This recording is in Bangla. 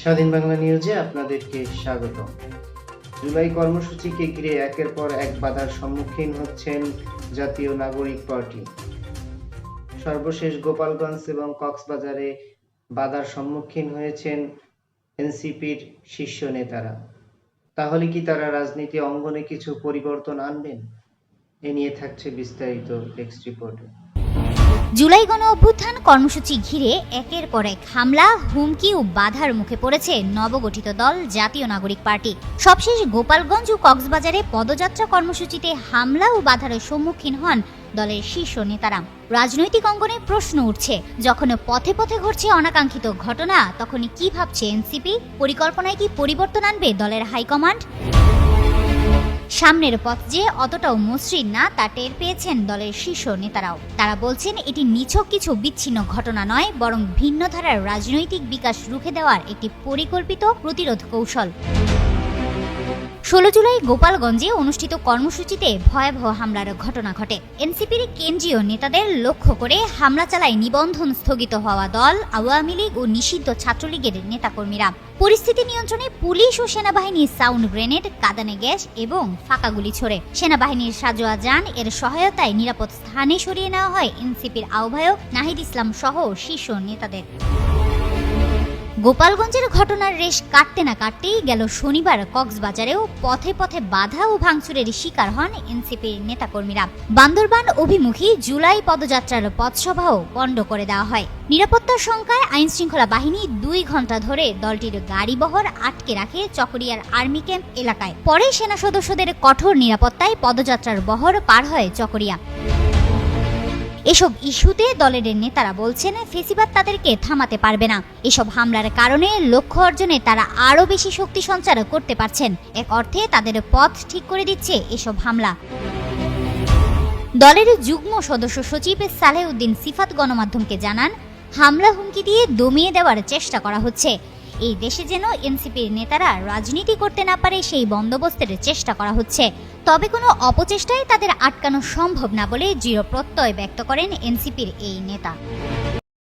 স্বাধীন বাংলা নিউজে আপনাদেরকে স্বাগত। জুলাই কর্মসূচিকে ঘিরে একের পর এক বাধার সম্মুখীন হচ্ছেন জাতীয় নাগরিক পার্টি। সর্বশেষ গোপালগঞ্জ এবং কক্সবাজারে বাধার সম্মুখীন হয়েছেন এনসিপির শীর্ষ নেতারা। তাহলে কি তারা রাজনীতি অঙ্গনে কিছু পরিবর্তন আনবেন? এ নিয়ে থাকছে বিস্তারিত টেক্সট রিপোর্টে জুলাই গণ অভ্যুত্থান কর্মসূচি ঘিরে একের পর এক হামলা, হুমকি ও বাধার মুখে পড়েছে নবগঠিত দল জাতীয় নাগরিক পার্টি। সবশেষ গোপালগঞ্জ ও কক্সবাজারে পদযাত্রা কর্মসূচিতে হামলা ও বাধার সম্মুখীন হন দলের শীর্ষ নেতারা। রাজনৈতিক অঙ্গনে প্রশ্ন উঠছে, যখন পথে পথে ঘটছে অনাকাঙ্ক্ষিত ঘটনা, তখনই কি ভাবছে এনসিপি? পরিকল্পনায় কি পরিবর্তন আনবে দলের হাইকমান্ড? সামনের পথ যে অতটাও মসৃণ না, তা টের পেয়েছেন দলের শীর্ষ নেতারাও। তারা বলছেন, এটি নিছক কিছু বিচ্ছিন্ন ঘটনা নয়, বরং ভিন্ন ধারার রাজনৈতিক বিকাশ রুখে দেওয়ার একটি পরিকল্পিত প্রতিরোধ কৌশল। ষোলো জুলাই গোপালগঞ্জে অনুষ্ঠিত কর্মসূচিতে ভয়াবহ হামলার ঘটনা ঘটে। এনসিপির কেন্দ্রীয় নেতাদের লক্ষ্য করে হামলা চালায় নিবন্ধন স্থগিত হওয়া দল, আওয়ামী লীগ ও নিষিদ্ধ ছাত্রলীগের নেতাকর্মীরা। পরিস্থিতি নিয়ন্ত্রণে পুলিশ ও সেনাবাহিনীর সাউন্ড গ্রেনেড, কাদানে গ্যাস এবং ফাঁকা গুলি ছোড়ে। সেনাবাহিনীর সাজোয়া যান, এর সহায়তায় নিরাপদ স্থানে সরিয়ে নেওয়া হয় এনসিপির আহ্বায়ক নাহিদ ইসলাম সহ শীর্ষ নেতাদের। গোপালগঞ্জের ঘটনার রেশ কাটতে না কাটতেই গেল শনিবার কক্সবাজারেও পথে পথে বাধা ও ভাঙচুরের শিকার হন এনসিপির নেতাকর্মীরা। বান্দরবান অভিমুখী জুলাই পদযাত্রার পথসভাও পণ্ড করে দেওয়া হয়। নিরাপত্তার সংখ্যায় আইন শৃঙ্খলা বাহিনী দুই ঘণ্টা ধরে দলটির গাড়িবহর আটকে রাখে চকরিয়ার আর্মি ক্যাম্প এলাকায়। পরে সেনা সদস্যদের কঠোর নিরাপত্তায় পদযাত্রার বহর পার হয় চকরিয়া। এসব ইস্যুতে দলের নেতারা বলছেন, ফেসিবাদ তাদেরকে থামাতে পারবে না। এসব হামলার কারণে লক্ষ্য অর্জনে তারা আরও বেশি শক্তি সঞ্চার করতে পারছেন। এক অর্থে তাদের পথ ঠিক করে দিচ্ছে এসব হামলা। দলের যুগ্ম সদস্য সচিব সালেউদ্দিন সিফাত গণমাধ্যমকে জানান, হামলা হুমকি দিয়ে দমিয়ে দেওয়ার চেষ্টা করা হচ্ছে। এই দেশে যেন এনসিপির নেতারা রাজনীতি করতে না পারে সেই বন্দোবস্তের চেষ্টা করা হচ্ছে। তবে কোনো অপচেষ্টায় তাদের আটকানো সম্ভব না বলে দৃঢ় প্রত্যয় ব্যক্ত করেন এনসিপির এই নেতা।